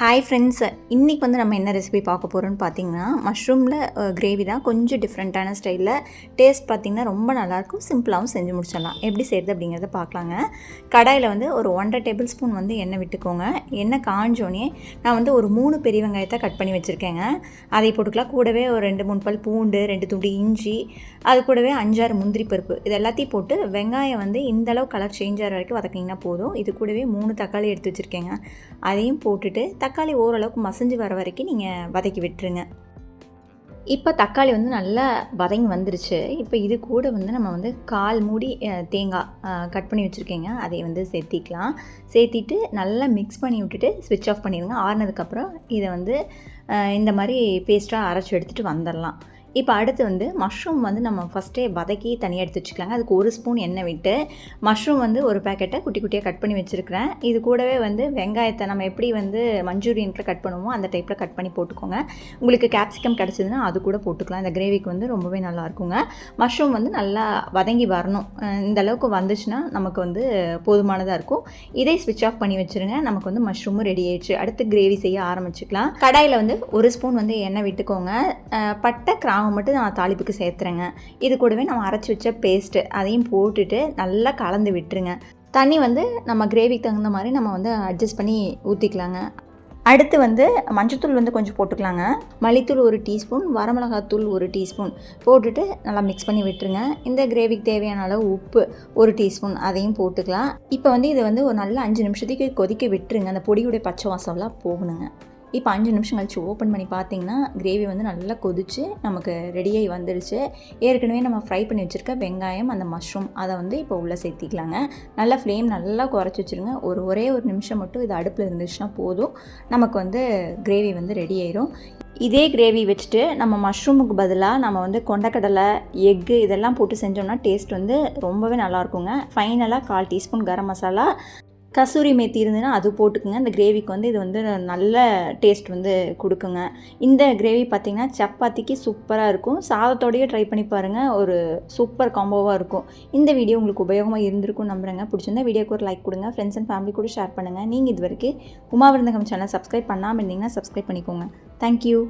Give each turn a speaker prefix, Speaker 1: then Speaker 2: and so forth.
Speaker 1: Hi friends இன்றைக்கி வந்து நம்ம என்ன ரெசிபி பார்க்க போகிறோம்னு பார்த்தீங்கன்னா மஷ்ரூமில் கிரேவி தான் கொஞ்சம் டிஃப்ரெண்ட்டான ஸ்டைலில் டேஸ்ட் பார்த்திங்கன்னா ரொம்ப நல்லாயிருக்கும் சிம்பிளாகவும் செஞ்சு முடிச்சிடலாம். எப்படி செய்கிறது அப்படிங்கிறத பார்க்கலாங்க. கடாயில் வந்து ஒரு ஒன்றரை டேபிள் ஸ்பூன் வந்து எண்ணெய் விட்டுக்கோங்க. எண்ணெய் காஞ்சோடனே நான் வந்து ஒரு மூணு பெரிய வெங்காயத்தை கட் பண்ணி வச்சுருக்கேங்க. அதை போட்டுக்கலாம். கூடவே ஒரு ரெண்டு மூணு பல் பூண்டு ரெண்டு துண்டு இஞ்சி அது கூடவே அஞ்சாறு முந்திரி பருப்பு. இது எல்லாத்தையும் போட்டு வெங்காயம் வந்து இந்த அளவு கலர் சேஞ்ச் ஆகிற வரைக்கும் வதக்கிங்கன்னா போதும். இது கூடவே மூணு தக்காளி எடுத்து வச்சுருக்கேங்க. அதையும் போட்டுட்டு தக்காளி ஓரளவுக்கு மசிஞ்சு வர வரைக்கும் நீங்கள் வதக்கி விட்டுருங்க. இப்போ தக்காளி வந்து நல்லா வதங்கி வந்துருச்சு. இப்போ இது கூட வந்து நம்ம வந்து கால் மூடி தேங்காய் கட் பண்ணி வச்சுருக்கேங்க. அதை வந்து சேர்த்திக்கலாம். சேர்த்திட்டு நல்லா மிக்ஸ் பண்ணி விட்டுட்டு ஸ்விட்ச் ஆஃப் பண்ணிடுங்க. ஆறுனதுக்கப்புறம் இதை வந்து இந்த மாதிரி பேஸ்ட்டாக அரைச்சி எடுத்துகிட்டு வந்துடலாம். இப்போ அடுத்து வந்து மஷ்ரூம் வந்து நம்ம ஃபஸ்ட்டே வதக்கி தனியாக எடுத்து வச்சுக்கலாங்க அதுக்கு ஒரு ஸ்பூன் எண்ணெய் விட்டு மஷ்ரூம் வந்து ஒரு பேக்கெட்டை குட்டி குட்டியாக கட் பண்ணி வச்சுருக்கிறேன். இது கூடவே வந்து வெங்காயத்தை நம்ம எப்படி வந்து மஞ்சூரியனில் கட் பண்ணுவோமோ அந்த டைப்பில் கட் பண்ணி போட்டுக்கோங்க. உங்களுக்கு கேப்சிகம் கிடச்சிதுன்னா அது கூட போட்டுக்கலாம். இந்த கிரேவிக்கு வந்து ரொம்பவே நல்லா இருக்குங்க. மஷ்ரூம் வந்து நல்லா வதங்கி வரணும். இந்த அளவுக்கு வந்துச்சுன்னா நமக்கு வந்து போதுமானதாக இருக்கும். இதை ஸ்விட்ச் ஆஃப் பண்ணி வச்சுருங்க. நமக்கு வந்து மஷ்ரூமும் ரெடி ஆயிடுச்சு. அடுத்து கிரேவி செய்ய ஆரம்பிச்சுக்கலாம். கடாயில் வந்து ஒரு ஸ்பூன் வந்து எண்ணெய் விட்டுக்கோங்க. பட்டை கிராம் கிராம்பு மட்டும் நான் தாளிப்புக்கு சேர்த்துறேங்க. இது கூடவே நம்ம அரைச்சி வச்ச பேஸ்ட்டு அதையும் போட்டுட்டு நல்லா கலந்து விட்டுருங்க. தண்ணி வந்து நம்ம கிரேவிக்கு தகுந்த மாதிரி நம்ம வந்து அட்ஜஸ்ட் பண்ணி ஊற்றிக்கலாங்க அடுத்து வந்து மஞ்சத்தூள் வந்து கொஞ்சம் போட்டுக்கலாங்க. மல்லித்தூள் ஒரு டீஸ்பூன் வரமிளகாத்தூள் ஒரு டீஸ்பூன் போட்டுட்டு நல்லா மிக்ஸ் பண்ணி விட்டுருங்க. இந்த கிரேவிக்கு தேவையான அளவு உப்பு ஒரு டீஸ்பூன் அதையும் போட்டுக்கலாம். இப்போ வந்து இதை வந்து ஒரு நல்ல அஞ்சு நிமிஷத்துக்கு கொதிக்க விட்டுருங்க. அந்த பொடியுடைய பச்சை வாசம்லாம் போகணுங்க. இப்போ அஞ்சு நிமிஷம் கழிச்சு ஓப்பன் பண்ணி பார்த்தீங்கன்னா கிரேவி வந்து நல்லா கொதிச்சு நமக்கு ரெடியாகி வந்துடுச்சு ஏற்கனவே நம்ம ஃப்ரை பண்ணி வச்சுருக்க வெங்காயம் அந்த மஷ்ரூம் அதை வந்து இப்போ உள்ளே சேர்த்திக்கலாங்க. நல்லா ஃப்ளேம் நல்லா குறைச்சி வச்சுருங்க. ஒரு ஒரே ஒரு நிமிஷம் மட்டும் இது அடுப்பில் இருந்துச்சுன்னா போதும். நமக்கு வந்து கிரேவி வந்து ரெடி ஆயிரும். இதே கிரேவி வச்சுட்டு நம்ம மஷ்ரூமுக்கு பதிலாக நம்ம வந்து கொண்டக்கடலை எக்கு இதெல்லாம் போட்டு செஞ்சோம்னா டேஸ்ட் வந்து ரொம்பவே நல்லாயிருக்குங்க ஃபைனலாக கால் டீஸ்பூன் கரம் மசாலா கசூரி மேத்தி இருந்ததுன்னா அது போட்டுக்குங்க. இந்த கிரேவிக்கு வந்து இது வந்து நல்ல டேஸ்ட் வந்து கொடுக்குங்க. இந்த கிரேவி பார்த்திங்கன்னா சப்பாத்திக்கு சூப்பராக இருக்கும். சாதத்தோடயே ட்ரை பண்ணி பாருங்கள் ஒரு சூப்பர் காம்போவாக இருக்கும். இந்த வீடியோ உங்களுக்கு உபயோகமாக இருந்திருக்கும் நம்புகிறேங்க பிடிச்சிருந்தா வீடியோக்கு ஒரு லைக் கொடுங்க. ஃப்ரெண்ட்ஸ் அண்ட் ஃபேமிலி கூட ஷேர் பண்ணுங்கள் நீங்கள் இது வரைக்கும் உமா விருந்தகம் சேனல் சப்ஸ்கிரைப் பண்ணாமல் இருந்தீங்கன்னா சப்ஸ்கிரைப் பண்ணிக்கோங்க. தேங்க்யூ